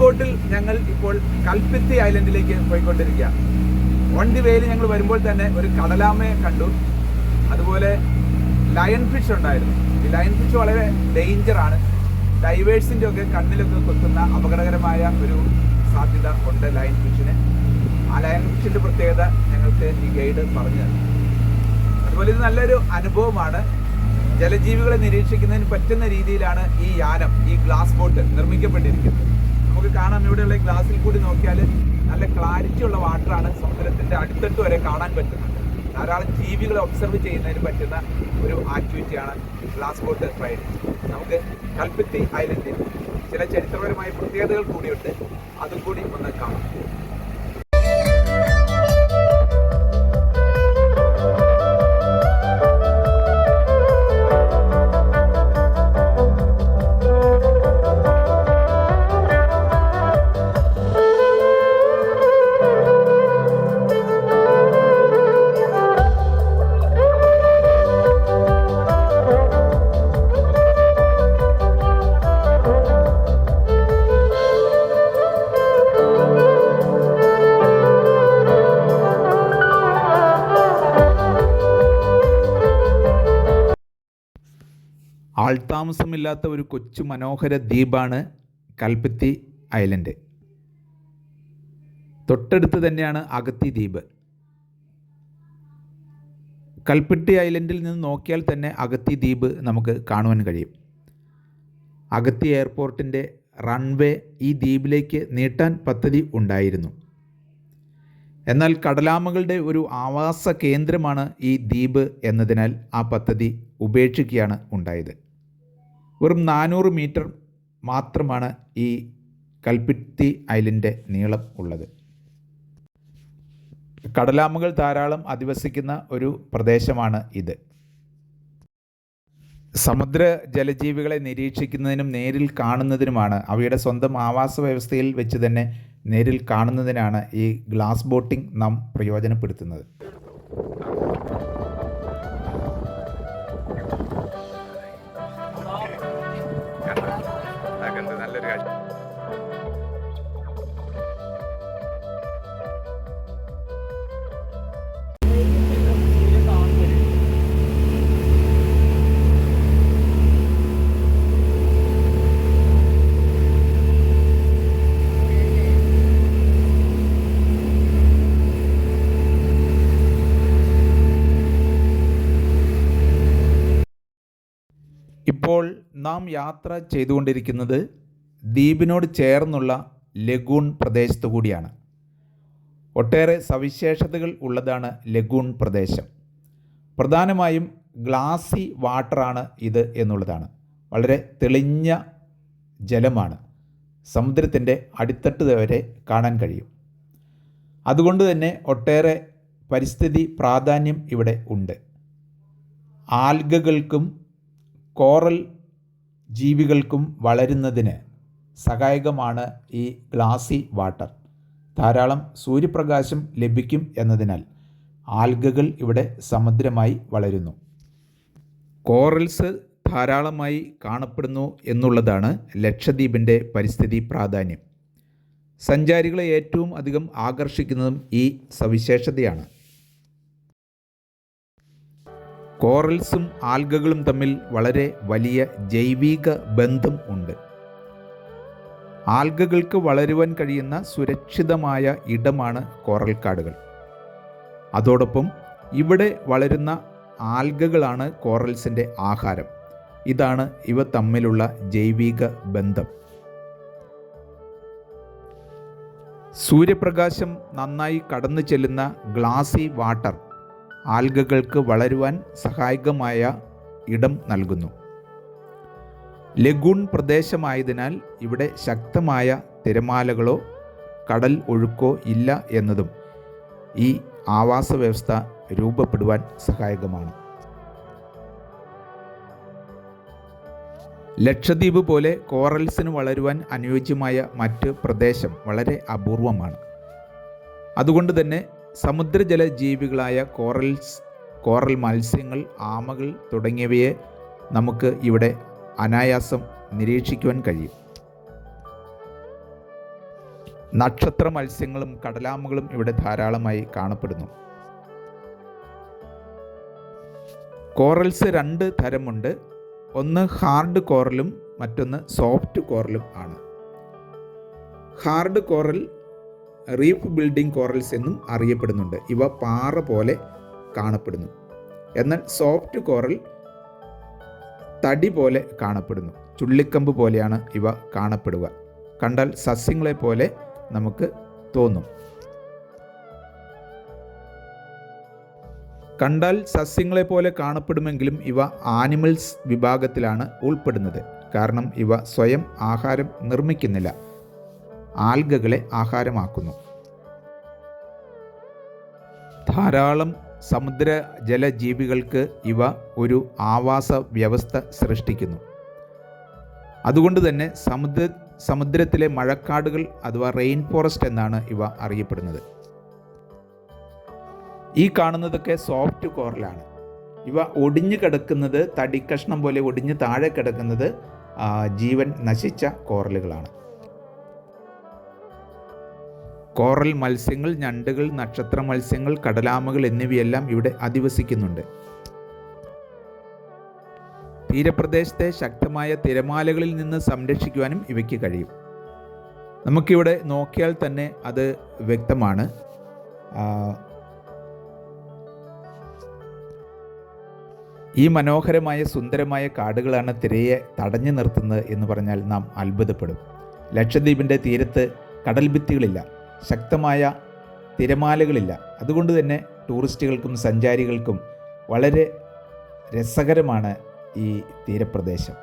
ബോട്ടിൽ ഞങ്ങൾ ഇപ്പോൾ കൽപ്പിത്തി ഐലൻഡിലേക്ക് പോയിക്കൊണ്ടിരിക്കുകയാണ് വണ്ടി വേയിൽ ഞങ്ങൾ വരുമ്പോൾ തന്നെ ഒരു കടലാമയെ കണ്ടു. അതുപോലെ ലയൺ ഫിഷ് ഉണ്ടായിരുന്നു. ഈ ലയൺ ഫിഷ് വളരെ ഡേഞ്ചറാണ് ഡൈവേഴ്സിന്റെ ഒക്കെ കണ്ണിലൊക്കെ കൊത്തുന്ന അപകടകരമായ ഒരു സാധ്യത ഉണ്ട് ലയൺ ഫിഷിന് ആ ലയൺ ഫിഷിന്റെ പ്രത്യേകത ഞങ്ങൾക്ക് ഈ ഗൈഡ് പറഞ്ഞു അതുപോലെ ഇത് നല്ലൊരു അനുഭവമാണ്. ജലജീവികളെ നിരീക്ഷിക്കുന്നതിന് പറ്റുന്ന രീതിയിലാണ് ഈ യാനം ഈ ഗ്ലാസ് ബോട്ട് നിർമ്മിക്കപ്പെട്ടിരിക്കുന്നത്. നമുക്ക് കാണാം. ഇവിടെയുള്ള ഗ്ലാസ്സിൽ കൂടി നോക്കിയാൽ നല്ല ക്ലാരിറ്റി ഉള്ള വാട്ടറാണ് സമുദ്രത്തിന്റെ അടുത്തട്ട് വരെ കാണാൻ പറ്റുന്നത്. ധാരാളം ജീവികളെ ഒബ്സർവ് ചെയ്യുന്നതിന് പറ്റുന്ന ഒരു ആക്ടിവിറ്റിയാണ് ഗ്ലാസ് ബോട്ട് റൈഡ് നമുക്ക് കൽപ്പത്തി ഐലൻഡിൽ ചില ചരിത്രപരമായ പ്രത്യേകതകൾ കൂടിയുണ്ട്. അതും കൂടി ഒന്ന് കാണാം. ആൾതാമസമില്ലാത്ത ഒരു കൊച്ചു മനോഹര ദ്വീപാണ് കൽപ്പത്തി ഐലൻഡ്. തൊട്ടടുത്ത് തന്നെയാണ് അഗത്തി ദ്വീപ്. കൽപ്പറ്റി ഐലൻഡിൽ നിന്ന് നോക്കിയാൽ തന്നെ അഗത്തി ദ്വീപ് നമുക്ക് കാണുവാൻ കഴിയും. അഗത്തി എയർപോർട്ടിന്റെ റൺവേ ഈ ദ്വീപിലേക്ക് നീട്ടാൻ പദ്ധതി ഉണ്ടായിരുന്നു. എന്നാൽ കടലാമകളുടെ ഒരു ആവാസ കേന്ദ്രമാണ് ഈ ദ്വീപ് എന്നതിനാൽ ആ പദ്ധതി ഉപേക്ഷിക്കുകയാണ് ഉണ്ടായത്. വെറും നാനൂറ് മീറ്റർ മാത്രമാണ് ഈ കൽപ്പിത്തി ഐലന്റെ നീളം ഉള്ളത്. കടലാമകൾ ധാരാളം അധിവസിക്കുന്ന ഒരു പ്രദേശമാണ് ഇത്. സമുദ്ര ജലജീവികളെ നിരീക്ഷിക്കുന്നതിനും നേരിൽ കാണുന്നതിനുമാണ് അവയുടെ സ്വന്തം ആവാസ വ്യവസ്ഥയിൽ വെച്ച് തന്നെ നേരിൽ കാണുന്നതിനാണ് ഈ ഗ്ലാസ് ബോട്ടിംഗ് നാം പ്രയോജനപ്പെടുത്തുന്നത്. നാം യാത്ര ചെയ്തുകൊണ്ടിരിക്കുന്നത് ദ്വീപിനോട് ചേർന്നുള്ള ലഗൂൺ പ്രദേശത്തു കൂടിയാണ്. ഒട്ടേറെ സവിശേഷതകൾ ഉള്ളതാണ് ലഗൂൺ പ്രദേശം. പ്രധാനമായും ഗ്ലാസി വാട്ടറാണ് ഇത് എന്നുള്ളതാണ്. വളരെ തെളിഞ്ഞ ജലമാണ്. സമുദ്രത്തിന്റെ അടിത്തട്ട് വരെ കാണാൻ കഴിയും. അതുകൊണ്ട് തന്നെ ഒട്ടേറെ പരിസ്ഥിതി പ്രാധാന്യം ഇവിടെ ഉണ്ട്. ആൽഗകൾക്കും കോറൽ ജീവികൾക്കും വളരുന്നതിന് സഹായകമാണ് ഈ ഗ്ലാസി വാട്ടർ. ധാരാളം സൂര്യപ്രകാശം ലഭിക്കും എന്നതിനാൽ ആൽഗകൾ ഇവിടെ സമുദ്രമായി വളരുന്നു. കോറൽസ് ധാരാളമായി കാണപ്പെടുന്നു എന്നുള്ളതാണ് ലക്ഷദ്വീപിന്റെ പരിസ്ഥിതി പ്രാധാന്യം. സഞ്ചാരികളെ ഏറ്റവും അധികം ആകർഷിക്കുന്നതും ഈ സവിശേഷതയാണ്. കോറൽസും ആൽഗകളും തമ്മിൽ വളരെ വലിയ ജൈവിക ബന്ധം ഉണ്ട്. ആൽഗകൾക്ക് വളരുവാൻ കഴിയുന്ന സുരക്ഷിതമായ ഇടമാണ് കോറൽ കാടുകൾ അതോടൊപ്പം ഇവിടെ വളരുന്ന ആൽഗകളാണ് കോറൽസിന്റെ ആഹാരം. ഇതാണ് ഇവ തമ്മിലുള്ള ജൈവിക ബന്ധം. സൂര്യപ്രകാശം നന്നായി കടന്നു ചെല്ലുന്ന ഗ്ലാസി വാട്ടർ ആൽഗകൾക്ക് വളരുവാൻ സഹായകമായ ഇടം നൽകുന്നു. ലഗൂൺ പ്രദേശമായതിനാൽ ഇവിടെ ശക്തമായ തിരമാലകളോ കടൽ ഒഴുക്കോ ഇല്ല എന്നതും ഈ ആവാസ വ്യവസ്ഥ രൂപപ്പെടുവാൻ സഹായകമാണ്. ലക്ഷദ്വീപ് പോലെ കോറൽസിന് വളരുവാൻ അനുയോജ്യമായ മറ്റ് പ്രദേശം വളരെ അപൂർവമാണ്. അതുകൊണ്ട് തന്നെ സമുദ്രജല ജീവികളായ കോറൽസ് കോറൽ മത്സ്യങ്ങൾ ആമകൾ തുടങ്ങിയവയെ നമുക്ക് ഇവിടെ അനായാസം നിരീക്ഷിക്കുവാൻ കഴിയും. നക്ഷത്ര മത്സ്യങ്ങളും കടലാമകളും ഇവിടെ ധാരാളമായി കാണപ്പെടുന്നു. കോറൽസ് രണ്ട് തരമുണ്ട്. ഒന്ന് ഹാർഡ് കോറലും മറ്റൊന്ന് സോഫ്റ്റ് കോറലും ആണ്. Hard coral reef building corals എന്നും അറിയപ്പെടുന്നുണ്ട്. ഇവ പാറ പോലെ കാണപ്പെടുന്നു. എന്നാൽ സോഫ്റ്റ് കോറൽ തടി പോലെ കാണപ്പെടുന്നു. ചുള്ളിക്കമ്പ് പോലെയാണ് ഇവ കാണപ്പെടുക. കണ്ടാൽ സസ്യങ്ങളെ പോലെ നമുക്ക് തോന്നും. കണ്ടാൽ സസ്യങ്ങളെ പോലെ കാണപ്പെടുമെങ്കിലും ഇവ ആനിമൽസ് വിഭാഗത്തിലാണ് ഉൾപ്പെടുന്നത്. കാരണം ഇവ സ്വയം ആഹാരം നിർമ്മിക്കുന്നില്ല. ആൽഗകളെ ആഹാരമാക്കുന്നു. ധാരാളം സമുദ്ര ജലജീവികൾക്ക് ഇവ ഒരു ആവാസ വ്യവസ്ഥ സൃഷ്ടിക്കുന്നു. അതുകൊണ്ട് തന്നെ സമുദ്ര സമുദ്രത്തിലെ മഴക്കാടുകൾ അഥവാ റെയിൻ ഫോറസ്റ്റ് എന്നാണ് ഇവ അറിയപ്പെടുന്നത്. ഈ കാണുന്നതൊക്കെ സോഫ്റ്റ് കോറലാണ്. ഇവ ഒടിഞ്ഞു കിടക്കുന്നത് തടിക്കഷ്ണം പോലെ ഒടിഞ്ഞ് താഴെ കിടക്കുന്നത് ജീവൻ നശിച്ച കോറലുകളാണ്. കോറൽ മത്സ്യങ്ങൾ ഞണ്ടുകൾ നക്ഷത്ര മത്സ്യങ്ങൾ കടലാമകൾ എന്നിവയെല്ലാം ഇവിടെ അധിവസിക്കുന്നുണ്ട്. തീരപ്രദേശത്തെ ശക്തമായ തിരമാലകളിൽ നിന്ന് സംരക്ഷിക്കുവാനും ഇവയ്ക്ക് കഴിയും. നമുക്കിവിടെ നോക്കിയാൽ തന്നെ അത് വ്യക്തമാണ്. ഈ മനോഹരമായ സുന്ദരമായ കാടുകളാണ് തിരയെ തടഞ്ഞു നിർത്തുന്നത് എന്ന് പറഞ്ഞാൽ നാം അത്ഭുതപ്പെടും. ലക്ഷദ്വീപിന്റെ തീരത്ത് കടൽ ഭിത്തികളില്ല ശക്തമായ തിരമാലകളില്ല. അതുകൊണ്ട് തന്നെ ടൂറിസ്റ്റുകൾക്കും സഞ്ചാരികൾക്കും വളരെ രസകരമാണ് ഈ തീരപ്രദേശം.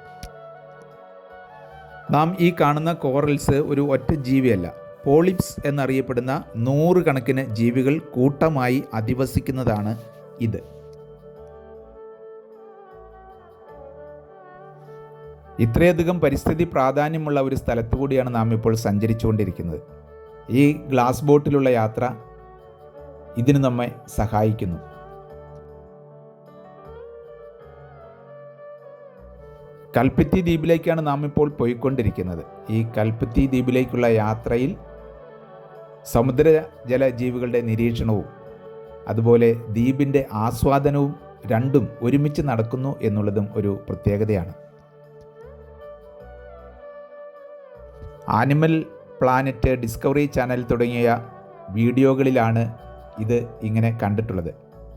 നാം ഈ കാണുന്ന കോറൽസ് ഒരു ഒറ്റ ജീവിയല്ല. പോളിപ്സ് എന്നറിയപ്പെടുന്ന നൂറുകണക്കിന് ജീവികൾ കൂട്ടമായി അധിവസിക്കുന്നതാണ് ഇത്. ഇത്രയധികം പരിസ്ഥിതി പ്രാധാന്യമുള്ള ഒരു സ്ഥലത്തു കൂടിയാണ് നാം ഇപ്പോൾ സഞ്ചരിച്ചുകൊണ്ടിരിക്കുന്നത്. ഈ ഗ്ലാസ് ബോട്ടിലുള്ള യാത്ര ഇതിന് നമ്മെ സഹായിക്കുന്നു. കൽപ്പത്തി ദ്വീപിലേക്കാണ് നാം ഇപ്പോൾ പോയിക്കൊണ്ടിരിക്കുന്നത്. ഈ കൽപ്പത്തി ദ്വീപിലേക്കുള്ള യാത്രയിൽ സമുദ്ര ജലജീവികളുടെ നിരീക്ഷണവും അതുപോലെ ദ്വീപിന്റെ ആസ്വാദനവും രണ്ടും ഒരുമിച്ച് നടക്കുന്നു എന്നുള്ളതും ഒരു പ്രത്യേകതയാണ്. ആനിമൽ പ്ലാനറ്റ് ഡിസ്കവറി ചാനൽ തുടങ്ങിയ വീഡിയോകളിലാണ് ഇത് ഇങ്ങനെ കണ്ടിട്ടുള്ളത്.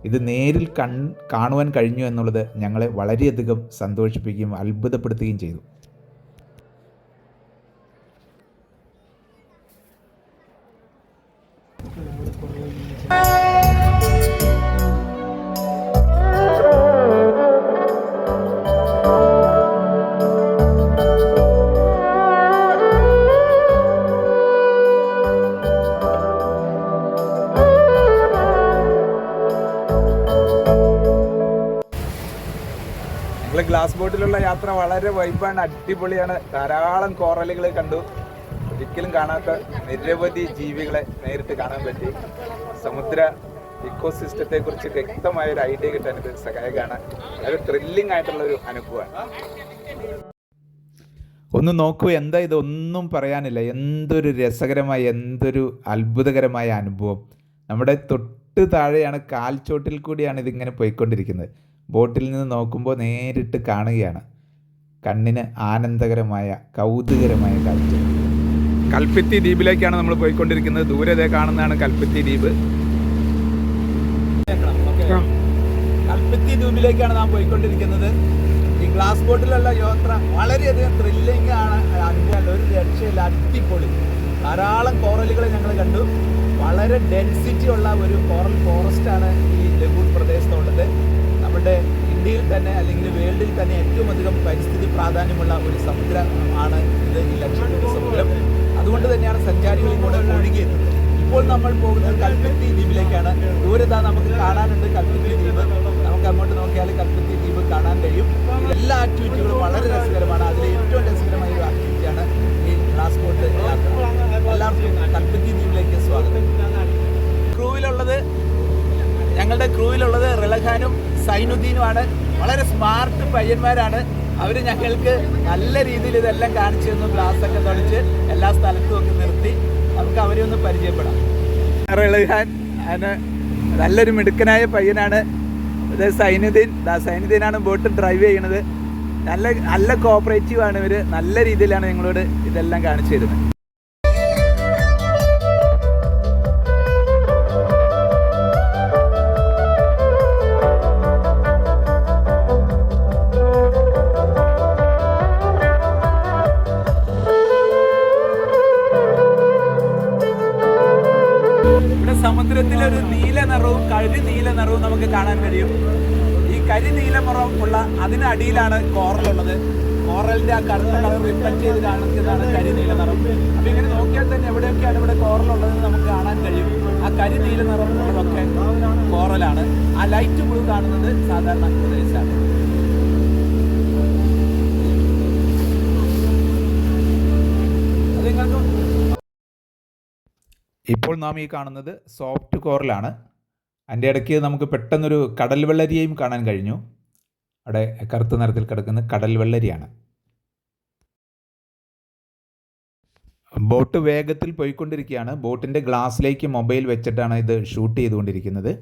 ഇത് നേരിൽ കൺ കാണുവാൻ കഴിഞ്ഞു എന്നുള്ളത് ഞങ്ങളെ വളരെയധികം സന്തോഷിപ്പിക്കുകയും അത്ഭുതപ്പെടുത്തുകയും ചെയ്തു. വളരെ വൈബാണ് അടിപൊളിയാണ്. ധാരാളം കോറലുകൾ കണ്ടു. ഒരിക്കലും കാണാത്ത നിരവധി ജീവികളെ നേരിട്ട് കാണാൻ പറ്റി. സമുദ്ര ഇക്കോസിസ്റ്റത്തെ കുറിച്ച് വ്യക്തമായ ഒരു ഐഡിയ കിട്ടാൻ ഇത് സഹായകമാണ്. വളരെ ത്രില്ലിംഗ് ആയിട്ടുള്ള ഒരു അനുഭവമാണ്. ഒന്ന് നോക്കൂ എന്താ ഇത്? ഒന്നും പറയാനില്ല. എന്തൊരു രസകരമായ എന്തൊരു അത്ഭുതകരമായ അനുഭവം. നമ്മുടെ തൊട്ട് താഴെയാണ് കാൽച്ചോട്ടിൽ കൂടിയാണ് ഇതിങ്ങനെ പോയിക്കൊണ്ടിരിക്കുന്നത്. ബോട്ടിൽ നിന്ന് നോക്കുമ്പോൾ നേരിട്ട് കാണുകയാണ്. കണ്ണിന് ആനന്ദകരമായ കൗതുകരമായ കാഴ്ച. കൽപ്പിത്തി ദ്വീപിലേക്കാണ് നമ്മൾ പോയിക്കൊണ്ടിരിക്കുന്നത്. ദൂരെ ദേ കാണുന്നതാണ് കൽപ്പിത്തി ദ്വീപ്. കൽപ്പിത്തി ദ്വീപിലേക്കാണ് നാം പോയിക്കൊണ്ടിരിക്കുന്നത്. ഈ ഗ്ലാസ് ബോട്ടിലുള്ള യാത്ര വളരെയധികം ത്രില്ലിംഗ് ആണ്. അനുഭവം ഒരു രക്ഷയില്ല. അടിപൊളി. ധാരാളം കോറലുകൾ ഞങ്ങൾ കണ്ടു. വളരെ ഡെൻസിറ്റി ഉള്ള ഒരു കോറൽ ഫോറസ്റ്റ് ആണ് ഈ ലഗൂൺ പ്രദേശത്തുള്ളത്. നമ്മുടെ ഇന്ത്യയിൽ തന്നെ അല്ലെങ്കിൽ വേൾഡിൽ തന്നെ ഏറ്റവും അധികം പരിസ്ഥിതി പ്രാധാന്യമുള്ള ഒരു സമുദ്രമാണ് ഇത് ഈ ലക്ഷദ്വീപ് സമുദ്രം. അതുകൊണ്ട് തന്നെയാണ് സഞ്ചാരികൾ ഇങ്ങോട്ട് ഒഴുകിയെത്തുന്നത്. ഇപ്പോൾ നമ്മൾ പോകുന്നത് കൽപ്പത്തി ദ്വീപിലേക്കാണ്. ദൂരത നമുക്ക് കാണാനുണ്ട് കൽപ്പത്തി ദ്വീപ്. നമുക്ക് അങ്ങോട്ട് നോക്കിയാൽ കൽപ്പത്തി ദ്വീപ് കാണാൻ കഴിയും. എല്ലാ ആക്ടിവിറ്റികളും വളരെ രസകരമാണ്. അതിൽ ഏറ്റവും രസകരമായ ഒരു ആക്ടിവിറ്റിയാണ് ഈ ട്രാൻസ്പോർട്ട് എല്ലാവർക്കും കൽപ്പത്തി ദ്വീപിലേക്ക് സ്വാഗതം. ക്രൂവിലുള്ളത് ഞങ്ങളുടെ ക്രൂവിലുള്ളത് റിളഖാനും സൈനുദ്ദീനുമാണ്. വളരെ സ്മാർട്ട് പയ്യന്മാരാണ്. അവർ ഞങ്ങൾക്ക് നല്ല രീതിയിൽ ഇതെല്ലാം കാണിച്ചു തന്നു ഗ്ലാസ് ഒക്കെ തുടച്ച് എല്ലാ സ്ഥലത്തും ഒക്കെ നിർത്തി. നമുക്ക് അവരെ ഒന്ന് പരിചയപ്പെടാം. റിളഖാൻ നല്ലൊരു മിടുക്കനായ പയ്യനാണ്. ഇത് സൈനുദ്ദീൻ. സൈനുദ്ദീനാണ് ബോട്ട് ഡ്രൈവ് ചെയ്യണത് നല്ല നല്ല കോപ്പറേറ്റീവ് ആണ് ഇവർ നല്ല രീതിയിലാണ് ഞങ്ങളോട് ഇതെല്ലാം കാണിച്ചു തരുന്നത്. നിറവും കരി നീല നിറവും നമുക്ക് കാണാൻ കഴിയും. ഈ കരി നീല നിറം ഉള്ള അതിനടിയിലാണ് കോറൽ ഉള്ളത്. കോറലിന്റെ ആ കറുത്ത കളർ റിഫ്ലക്ട് ചെയ്ത് കാണിക്കുന്നതാണ് കരി നീല നിറം. അപ്പൊ ഇങ്ങനെ നോക്കിയാൽ തന്നെ എവിടെയൊക്കെയാണ് ഇവിടെ കോറൽ ഉള്ളതെന്ന് നമുക്ക് കാണാൻ കഴിയും. ആ കരി നീല നിറം ഉള്ളതൊക്കെ കോറലാണ്. ആ ലൈറ്റ് ബ്ലൂ കാണുന്നത് സാധാരണ പ്രദേശമാണ് ഇപ്പോൾ നാം ഈ കാണുന്നത് സോഫ്റ്റ് കോറലാണ്. അതിന്റെ ഇടയ്ക്ക് നമുക്ക് പെട്ടെന്നൊരു കടൽ വെള്ളരിയെയും കാണാൻ കഴിഞ്ഞു. അവിടെ കറുത്ത നിറത്തിൽ കിടക്കുന്ന കടൽ വെള്ളരിയാണ്. ബോട്ട് വേഗത്തിൽ പോയിക്കൊണ്ടിരിക്കുകയാണ്. ബോട്ടിന്റെ ഗ്ലാസ്സിലേക്ക് മൊബൈൽ വെച്ചിട്ടാണ് ഇത് ഷൂട്ട് ചെയ്തുകൊണ്ടിരിക്കുന്നത്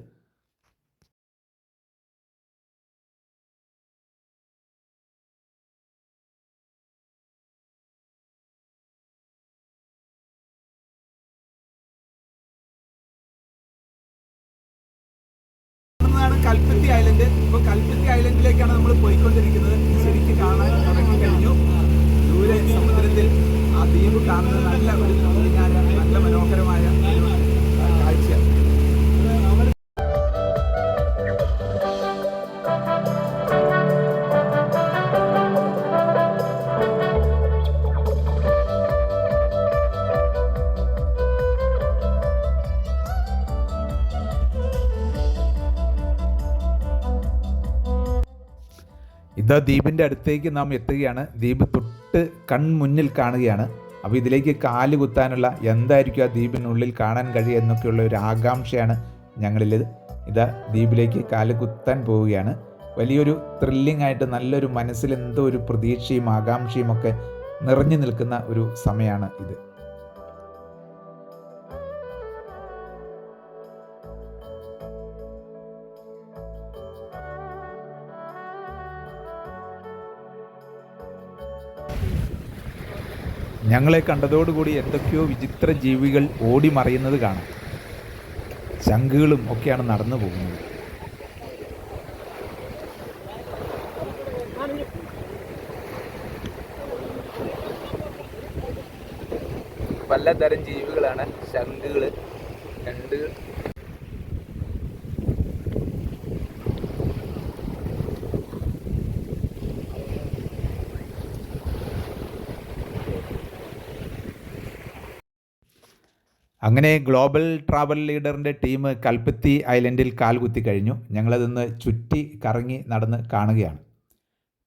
കാണുന്നതാണ് കൽപ്പത്തി ഐലൻഡ് ഇപ്പൊ കൽപ്പത്തി ഐലൻഡിലേക്കാണ് നമ്മൾ പോയിക്കൊണ്ടിരിക്കുന്നത് ശരിക്കും കാണാൻ തുടങ്ങി കഴിഞ്ഞു ദൂരെ സമുദ്രത്തിൽ ആ ദ്വീപ് നല്ല ഒരു നല്ല മനോഹരമായ ഇതാ ദ്വീപിന്റെ അടുത്തേക്ക് നാം എത്തുകയാണ്. ദ്വീപ് തൊട്ട് കൺമുന്നിൽ കാണുകയാണ്. അപ്പോൾ ഇതിലേക്ക് കാൽ കുത്താനുള്ള എന്തായിരിക്കും ആ ദ്വീപിനുള്ളിൽ കാണാൻ കഴിയുക എന്നൊക്കെയുള്ള ഒരു ആകാംക്ഷയാണ് ഞങ്ങളിൽ ഇതാ ദ്വീപിലേക്ക് കാൽ കുത്താൻ പോവുകയാണ്. വലിയൊരു ത്രില്ലിംഗ് ആയിട്ട് നല്ലൊരു മനസ്സിൽ എന്തോ ഒരു പ്രതീക്ഷയും ആകാംക്ഷയും ഒക്കെ നിറഞ്ഞു നിൽക്കുന്ന ഒരു സമയമാണ് ഇത്. ഞങ്ങളെ കണ്ടതോടുകൂടി എന്തൊക്കെയോ വിചിത്ര ജീവികൾ ഓടി മറയുന്നത് കാണാം. ശംഖുകളും ഒക്കെയാണ് നടന്നു പോകുന്നത്. പലതരം ജീവികളാണ് ശംഖുകൾ ഞണ്ടുകൾ അങ്ങനെ ഗ്ലോബൽ ട്രാവൽ ലീഡറിന്റെ ടീം കൽപ്പത്തി ഐലൻഡിൽ കാൽകുത്തി കഴിഞ്ഞു. ഞങ്ങളതൊന്ന് ചുറ്റി കറങ്ങി നടന്ന് കാണുകയാണ്.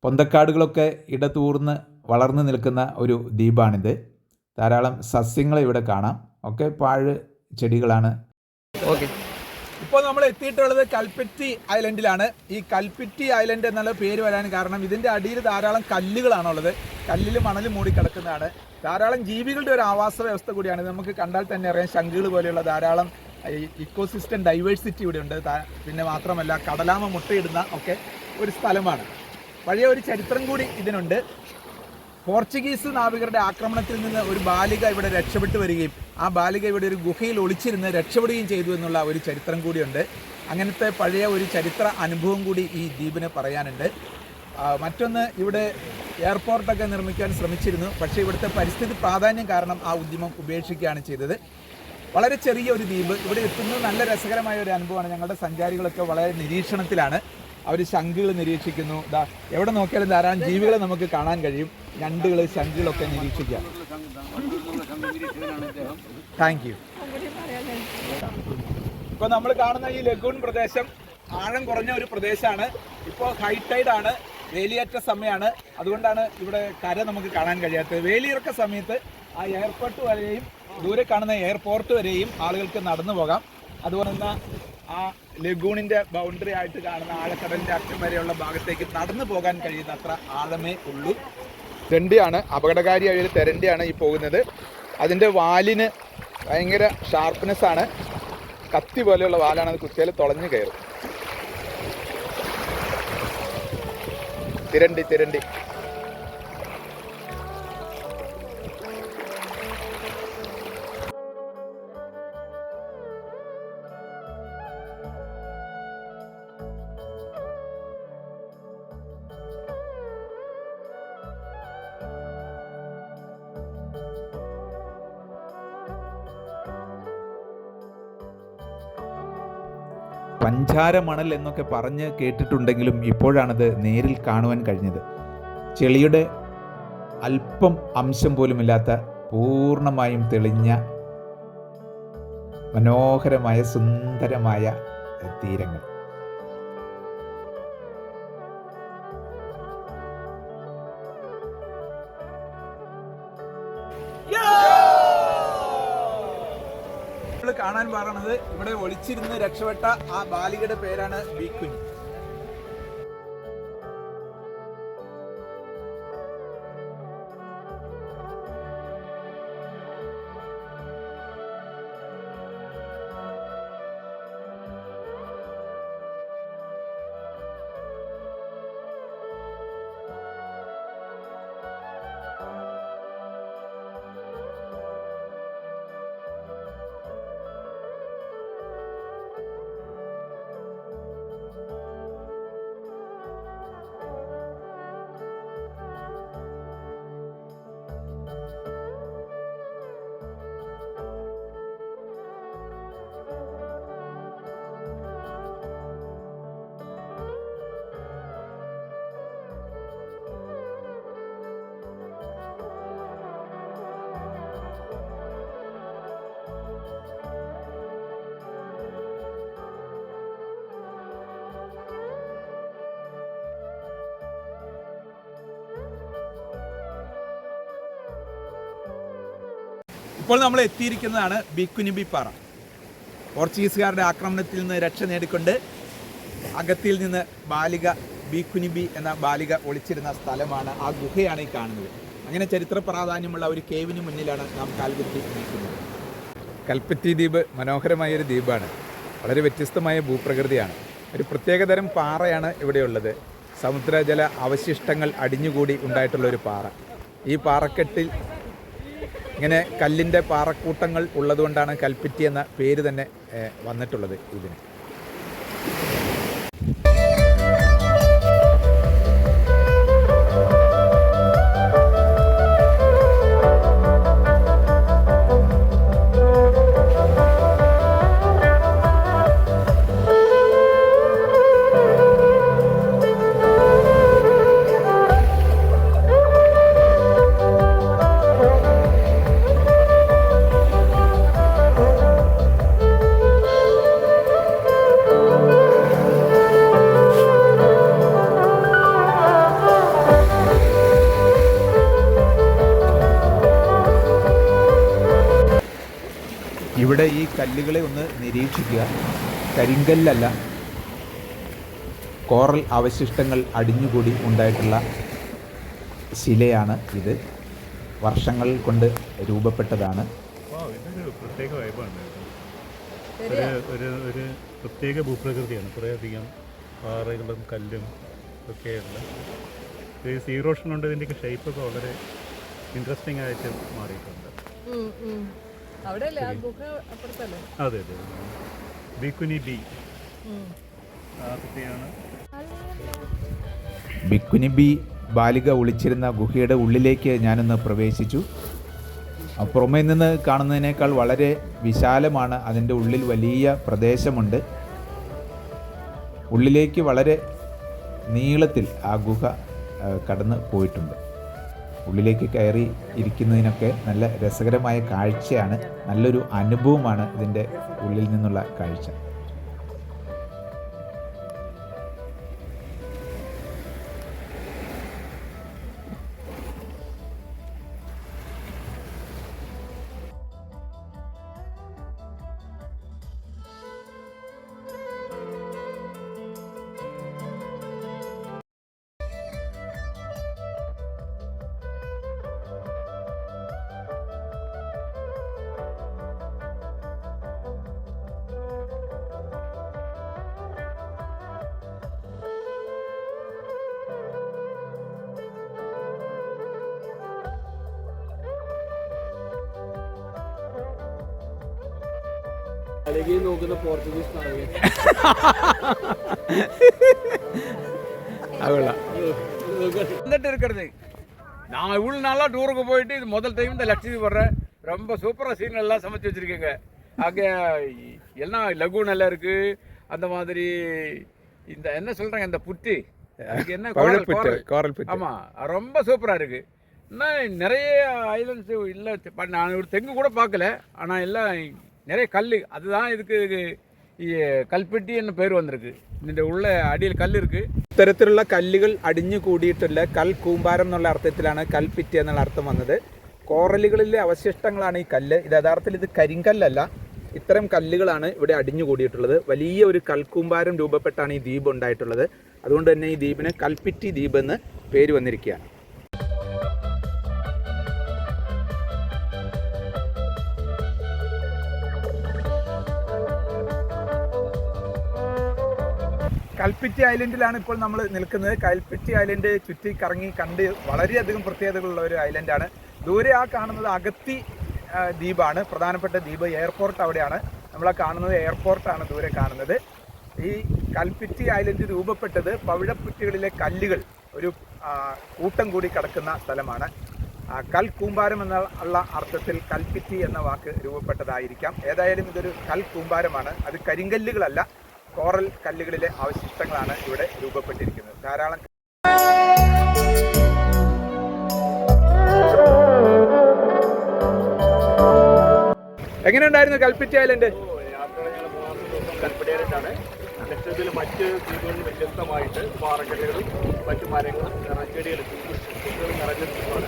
പൊന്തക്കാടുകളൊക്കെ ഇടതൂർന്ന് വളർന്നു നിൽക്കുന്ന ഒരു ദ്വീപാണിത്. ധാരാളം സസ്യങ്ങൾ ഇവിടെ കാണാം. ഒക്കെ പാഴ് ചെടികളാണ്. ഓക്കെ ഇപ്പോൾ നമ്മൾ എത്തിയിട്ടുള്ളത് കൽപ്പറ്റി ഐലൻഡിലാണ്. ഈ കൽപ്പറ്റി ഐലൻഡ് എന്നുള്ള പേര് വരാൻ കാരണം ഇതിന്റെ അടിയിൽ ധാരാളം കല്ലുകളാണുള്ളത്. കല്ലിൽ മണൽ മൂടി കിടക്കുന്നതാണ്. ധാരാളം ജീവികളുടെ ഒരു ആവാസ വ്യവസ്ഥ കൂടിയാണ്. നമുക്ക് കണ്ടാൽ തന്നെ അറിയാം ശംഖുകൾ പോലെയുള്ള ധാരാളം ഇക്കോസിസ്റ്റം ഡൈവേഴ്സിറ്റി ഇവിടെ ഉണ്ട്. പിന്നെ മാത്രമല്ല കടലാമ മുട്ടയിടുന്ന ഒക്കെ ഒരു സ്ഥലമാണ്. പഴയ ഒരു ചരിത്രം കൂടി ഇതിനുണ്ട്. പോർച്ചുഗീസ് നാവികരുടെ ആക്രമണത്തിൽ നിന്ന് ഒരു ബാലിക ഇവിടെ രക്ഷപ്പെട്ടു വരികയും ആ ബാലിക ഇവിടെ ഒരു ഗുഹയിൽ ഒളിച്ചിരുന്ന് രക്ഷപ്പെടുകയും ചെയ്തു എന്നുള്ള ഒരു ചരിത്രം കൂടിയുണ്ട്. അങ്ങനത്തെ പഴയ ഒരു ചരിത്ര അനുഭവം കൂടി ഈ ദ്വീപിന് പറയാനുണ്ട്. മറ്റൊന്ന് ഇവിടെ എയർപോർട്ടൊക്കെ നിർമ്മിക്കാൻ ശ്രമിച്ചിരുന്നു. പക്ഷേ ഇവിടുത്തെ പരിസ്ഥിതി പ്രാധാന്യം കാരണം ആ ഉദ്യമം ഉപേക്ഷിക്കുകയാണ് ചെയ്തത്. വളരെ ചെറിയ ഒരു ദ്വീപ്. ഇവിടെ എത്തുന്നത് നല്ല രസകരമായ ഒരു അനുഭവമാണ്. ഞങ്ങളുടെ സഞ്ചാരികളൊക്കെ വളരെ നിരീക്ഷണത്തിലാണ്. അവർ ശംഖുകൾ നിരീക്ഷിക്കുന്നു. ദാ എവിടെ നോക്കിയാലും ധാരാളം ജീവികളെ നമുക്ക് കാണാൻ കഴിയും. ഞണ്ടുകൾ ശംഖുകളൊക്കെ നിരീക്ഷിക്കാം താങ്ക് യു ഇപ്പൊ നമ്മൾ കാണുന്ന ഈ ലഗൂൺ പ്രദേശം ആഴം കുറഞ്ഞ ഒരു പ്രദേശമാണ്. ഇപ്പോൾ ഹൈടൈഡ് ആണ്. വേലിയേറ്റ സമയമാണ് അതുകൊണ്ടാണ് ഇവിടെ കര നമുക്ക് കാണാൻ കഴിയാത്തത്. വേലിയിറക്ക സമയത്ത് ആ എയർപോർട്ട് വരെയും ദൂരെ കാണുന്ന എയർപോർട്ട് വരെയും ആളുകൾക്ക് നടന്നു പോകാം. അതുപോലെ തന്നെ ആ ലഗൂണിന്റെ ബൗണ്ടറി ആയിട്ട് കാണുന്ന ആഴക്കടലിന്റെ അറ്റം വരെയുള്ള ഭാഗത്തേക്ക് നടന്നു പോകാൻ കഴിയുന്ന അത്ര ആഴമേ ഉള്ളൂ. തെണ്ടിയാണ് അപകടകാരിയായ ഒരു തെരണ്ടിയാണ് ഈ പോകുന്നത്. അതിന്റെ വാലിന് ഭയങ്കര ഷാർപ്പ്നെസ് ആണ്. കത്തി പോലെയുള്ള വാലാണ് അത് കുത്തിയാൽ തുളഞ്ഞു കയറും. തിരണ്ടി തിരണ്ടി. പഞ്ചാര മണൽ എന്നൊക്കെ പറഞ്ഞ് കേട്ടിട്ടുണ്ടെങ്കിലും ഇപ്പോഴാണത് നേരിൽ കാണുവാൻ കഴിഞ്ഞത്. ചെളിയുടെ അല്പം അംശം പോലുമില്ലാത്ത പൂർണമായും തെളിഞ്ഞ മനോഹരമായ സുന്ദരമായ തീരങ്ങൾ. ഇവിടെ ഒളിച്ചിരുന്ന് രക്ഷപ്പെട്ട ആ ബാലികയുടെ പേരാണ് ബീക്കുഞ്ഞ് ഇപ്പോൾ നമ്മൾ എത്തിയിരിക്കുന്നതാണ് ബിക്കുനിബി പാറ. പോർച്ചുഗീസുകാരുടെ ആക്രമണത്തിൽ നിന്ന് രക്ഷ നേടിക്കൊണ്ട് അകത്തിൽ നിന്ന് ബാലിക ബിക്കുനിബി എന്ന ബാലിക ഒളിച്ചിരുന്ന സ്ഥലമാണ് ആ ഗുഹയാണ് ഈ കാണുന്നത്. അങ്ങനെ ചരിത്ര പ്രാധാന്യമുള്ള ഒരു കേവിന് മുന്നിലാണ് നാം കാൽകുത്തി നിൽക്കുന്നത്. കൽപ്പറ്റി ദ്വീപ് മനോഹരമായ ഒരു ദ്വീപാണ്. വളരെ വ്യത്യസ്തമായ ഭൂപ്രകൃതിയാണ്. ഒരു പ്രത്യേകതരം പാറയാണ് ഇവിടെയുള്ളത്. സമുദ്രജല അവശിഷ്ടങ്ങൾ അടിഞ്ഞുകൂടി ഉണ്ടായിട്ടുള്ള ഒരു പാറ. ഈ പാറക്കെട്ടിൽ ഇങ്ങനെ കല്ലിന്റെ പാറക്കൂട്ടങ്ങൾ ഉള്ളതുകൊണ്ടാണ് കൽപ്പറ്റി എന്ന പേര് തന്നെ വന്നിട്ടുള്ളത് ഇതിന്. കല്ലുകളെ ഒന്ന് നിരീക്ഷിക്കുക. കരിങ്കല്ലല്ല കോറൽ അവശിഷ്ടങ്ങൾ അടിഞ്ഞുകൂടി ഉണ്ടായിട്ടുള്ള ശിലയാണ് ഇത്. വർഷങ്ങൾ കൊണ്ട് രൂപപ്പെട്ടതാണ്. പ്രത്യേക വൈബാണ് ഒരു ഒരു ഒരു പ്രത്യേക ഭൂപ്രകൃതിയാണ്. കുറേയധികം പാറകളും കല്ലും ഒക്കെയുള്ള ഈ സീറോഷൻ കൊണ്ട് ഇതിന്റെയൊക്കെ ഷേപ്പൊക്കെ വളരെ ഇൻട്രസ്റ്റിംഗ് ആയിട്ട് മാറിയിട്ടുണ്ട്. അതെ അതെ ബിക്കുനി ബി. ഉം. ബിക്കുനി ബി ബാലിക ഒളിച്ചിരുന്ന ഗുഹയുടെ ഉള്ളിലേക്ക് ഞാനൊന്ന് പ്രവേശിച്ചു. പുറമേ നിന്ന് കാണുന്നതിനേക്കാൾ വളരെ വിശാലമാണ് അതിന്റെ ഉള്ളിൽ വലിയ പ്രദേശമുണ്ട്. ഉള്ളിലേക്ക് വളരെ നീളത്തിൽ ആ ഗുഹ കടന്ന് പോയിട്ടുണ്ട്. ഉള്ളിലേക്ക് കയറി ഇരിക്കുന്നതിനൊക്കെ നല്ല രസകരമായ കാഴ്ചയാണ് നല്ലൊരു അനുഭവമാണ് ഇതിന്റെ ഉള്ളിൽ നിന്നുള്ള കാഴ്ച. അല്ലെങ്കിൽ നോക്കുന്ന പോർച്ചുഗീസ് നാവികൻ வந்துட்டு இருக்கிறது நான் இவ்வளோ நாளாக டூருக்கு போயிட்டு இது முதல் டைம் இந்த லட்சத்தீவு வர்றேன் ரொம்ப சூப்பராக சீன் எல்லாம் சமைச்சு வச்சுருக்கீங்க அங்கே எல்லாம் லகூன் எல்லாம் இருக்குது அந்த மாதிரி இந்த என்ன சொல்கிறாங்க இந்த புட்டு அதுக்கு என்ன கோரல், பவழப்புட்டு, கோரல். கோரல் புட்டு. ஆமாம் ரொம்ப சூப்பராக இருக்குது இன்னும் நிறைய ஐலண்ட்ஸ் இல்லை ப- நான் ஒரு தெங்கு கூட பார்க்கல ஆனால் எல்லாம் நிறைய கல் அதுதான் இதுக்கு കൽപ്പെട്ടി എന്ന പേര് വന്നിരിക്ക് ഇതിന്റെ ഉള്ള അടിയിൽ இருக்கு. ഇത്തരത്തിലുള്ള കല്ലുകൾ അടിഞ്ഞു കൂടിയിട്ടുള്ള കൽ കൂമ്പാരം എന്നുള്ള അർത്ഥത്തിലാണ് കൽപ്പിറ്റി എന്നുള്ള അർത്ഥം വന്നത്. കോറലുകളിലെ അവശിഷ്ടങ്ങളാണ് ഈ കല്ല്. ഇത് യഥാർത്ഥത്തിൽ ഇത് കരിങ്കല്ലല്ല. ഇത്തരം കല്ലുകളാണ് ഇവിടെ അടിഞ്ഞു കൂടിയിട്ടുള്ളത്. വലിയ ഒരു കൽക്കൂമ്പാരം രൂപപ്പെട്ടാണ് ഈ ദ്വീപ് ഉണ്ടായിട്ടുള്ളത്. അതുകൊണ്ട് തന്നെ ഈ ദ്വീപിന് കൽപ്പിറ്റി ദ്വീപ് എന്ന് പേര് വന്നിരിക്കുകയാണ്. കൽപ്പിറ്റി ഐലൻഡിലാണ് ഇപ്പോൾ നമ്മൾ നിൽക്കുന്നത്. കൽപ്പിറ്റി ഐലൻഡ് ചുറ്റി കറങ്ങി കണ്ട് വളരെയധികം പ്രത്യേകതകളുള്ള ഒരു ഐലൻഡാണ്. ദൂരെ ആ കാണുന്നത് അഗത്തി ദ്വീപാണ്. പ്രധാനപ്പെട്ട ദ്വീപ് എയർപോർട്ട് അവിടെയാണ്. നമ്മൾ ആ കാണുന്നത് എയർപോർട്ടാണ് ദൂരെ കാണുന്നത്. ഈ കൽപ്പിറ്റി ഐലൻഡ് രൂപപ്പെട്ടത് പവിഴപ്പുറ്റുകളിലെ കല്ലുകൾ ഒരു കൂട്ടം കൂടി കിടക്കുന്ന സ്ഥലമാണ്. കൽ കൂമ്പാരം എന്ന ഉള്ള അർത്ഥത്തിൽ കൽപ്പിറ്റി എന്ന വാക്ക് രൂപപ്പെട്ടതായിരിക്കാം. ഏതായാലും ഇതൊരു കൽ കൂമ്പാരമാണ്. അത് കരിങ്കല്ലുകളല്ല കോറൽ കല്ലുകളിലെ അവശിഷ്ടങ്ങളാണ് ഇവിടെ രൂപപ്പെട്ടിരിക്കുന്നത്. ധാരാളം എങ്ങനെയുണ്ടായിരുന്നു കൽപ്പിറ്റി ഐലൻഡ്? കൽപ്പടയിലാണ് ലക്ഷദ്വീപിൽ മറ്റ് ദ്വീപുകളിൽ വ്യത്യസ്തമായിട്ട് പാറക്കല്ലുകളും മറ്റു മരങ്ങളും നിറച്ചെടികളും കുട്ടികളും നിറഞ്ഞ ദ്വീപാണ്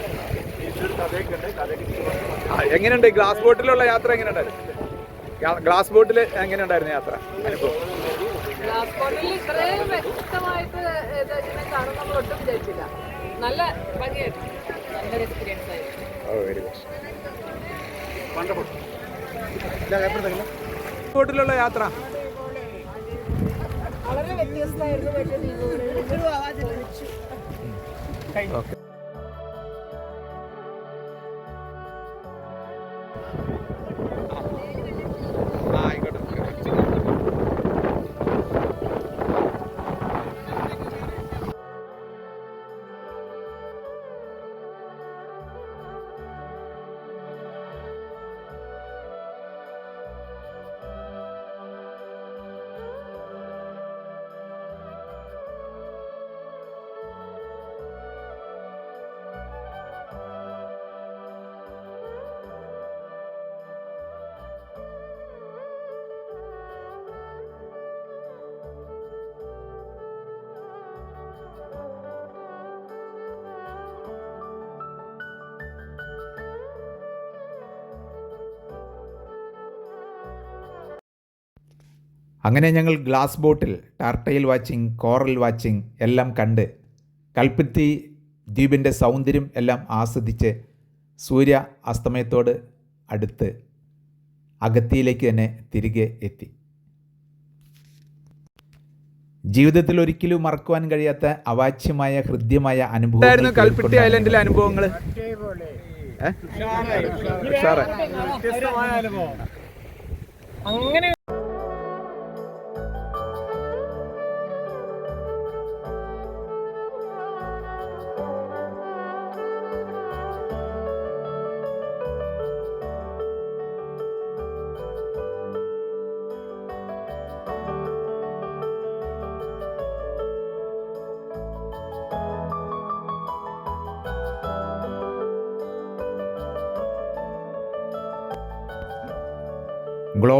ഇതിൽ കഥയൊക്കെ കഥയ്ക്ക് എങ്ങനെയുണ്ട്? ഗ്ലാസ് ബോട്ടിലുള്ള യാത്ര എങ്ങനെയുണ്ടായിരുന്നു? ഗ്ലാ- ഗ്ലാസ് ബോട്ടിൽ എങ്ങനെയുണ്ടായിരുന്നു യാത്ര? അനുഭവം? ഗ്ലാസ് ബോട്ടിൽ ഇത്രയും വ്യക്തമായിട്ട് ഇത് ഇങ്ങനെ കാണും നമ്മൾ ഒട്ടും വിചാരിച്ചില്ല. നല്ല ഭംഗിയായിരുന്നു. നല്ലൊരു എക്സ്പീരിയൻസ് ആയിരുന്നു. ഓ വെരി ബോട്ടിലുള്ള യാത്ര. വളരെ വ്യത്യസ്തമായിരുന്നു ഓക്കെ അങ്ങനെ ഞങ്ങൾ ഗ്ലാസ് ബോട്ടിൽ ടാർട്ടയിൽ വാച്ചിങ് കോറൽ വാച്ചിങ് എല്ലാം കണ്ട് കൽപ്പത്തി ദ്വീപിന്റെ സൗന്ദര്യം എല്ലാം ആസ്വദിച്ച് സൂര്യ അസ്തമയത്തോട് അടുത്ത് അഗത്തിയിലേക്ക് തന്നെ തിരികെ എത്തി. ജീവിതത്തിൽ ഒരിക്കലും മറക്കുവാൻ കഴിയാത്ത അവാച്യമായ ഹൃദ്യമായ അനുഭവം കൽപ്പറ്റി ഐലൻഡിലെ അനുഭവങ്ങൾ സാറേ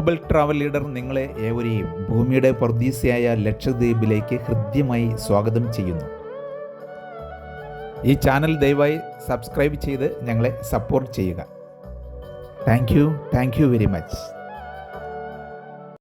ഗ്ലോബൽ ട്രാവൽ ലീഡർ നിങ്ങളെ ഏവരെയും ഭൂമിയുടെ പ്രതീസയായ ലക്ഷദ്വീപിലേക്ക് ഹൃദ്യമായി സ്വാഗതം ചെയ്യുന്നു. ഈ ചാനൽ ദയവായി സബ്സ്ക്രൈബ് ചെയ്ത് ഞങ്ങളെ സപ്പോർട്ട് ചെയ്യുക. Thank you thank you very much